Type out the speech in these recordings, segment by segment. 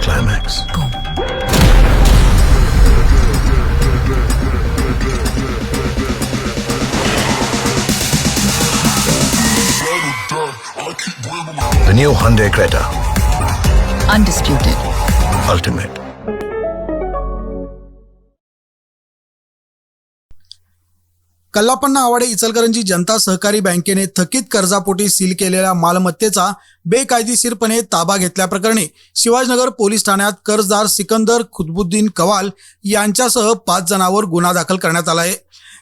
climax. The new Hyundai Creta. Undisputed. Ultimate. कल्लापण्णा Awade Ichalkaranji जनता सहकारी बँकेने थकीत कर्जापोटी सील केलेल्या मालमत्तेचा बेकायदेशीरपणे ताबा घेतल्याप्रकरणी शिवाजीनगर पोलीस ठाण्यात कर्जदार सिकंदर खुदबुद्दीन कवाल यांच्यासह पाच जणांवर गुन्हा दाखल करण्यात आला आहे.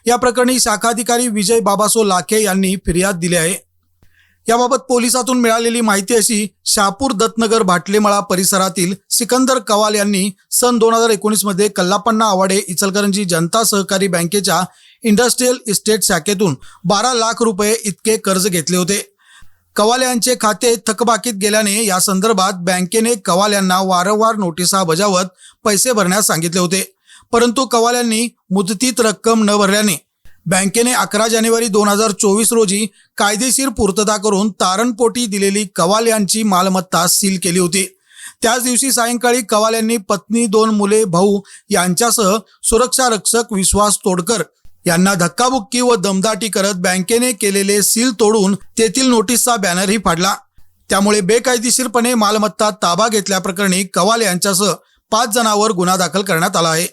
या प्रकरणी शाखाधिकारी विजय बाबासो लाखे यांनी फिर्याद दिली आहे. याबाबत पोलिसातून मिळालेली माहिती अशी शहापूर दत्तनगर भाटलेमळा परिसरातील सिकंदर कवाल यांनी सन दोन हजार एकोणीसमध्ये कल्लापण्णा आवाडे इचलकरंजी जनता सहकारी बँकेच्या इंडस्ट्रीयल इस्टेट शाखेतून बारा लाख रुपये इतके कर्ज घेतले होते. कवाल यांचे खाते थकबाकीत गेल्याने या संदर्भात बँकेने कवाल यांना वारंवार नोटिसा बजावत पैसे भरण्यास सांगितले होते. परंतु कवाल यांनी मुदतीत रक्कम न भरल्याने बँकेने अकरा जानेवारी दोन हजार चोवीस रोजी कायदेशीर पूर्तता करून तारणपोटी दिलेली कवाल यांची मालमत्ता सील केली होती. त्याच दिवशी सायंकाळी कवाल यांनी पत्नी दोन मुले भाऊ यांच्यासह सुरक्षा रक्षक विश्वास तोडकर यांना धक्काबुक्की व दमदाटी करत बँकेने केलेले सील तोडून तेथील नोटीसचा बॅनरही फाडला. त्यामुळे बेकायदेशीरपणे मालमत्ता ताबा घेतल्याप्रकरणी कवाल यांच्यासह पाच जणांवर गुन्हा दाखल करण्यात आला आहे.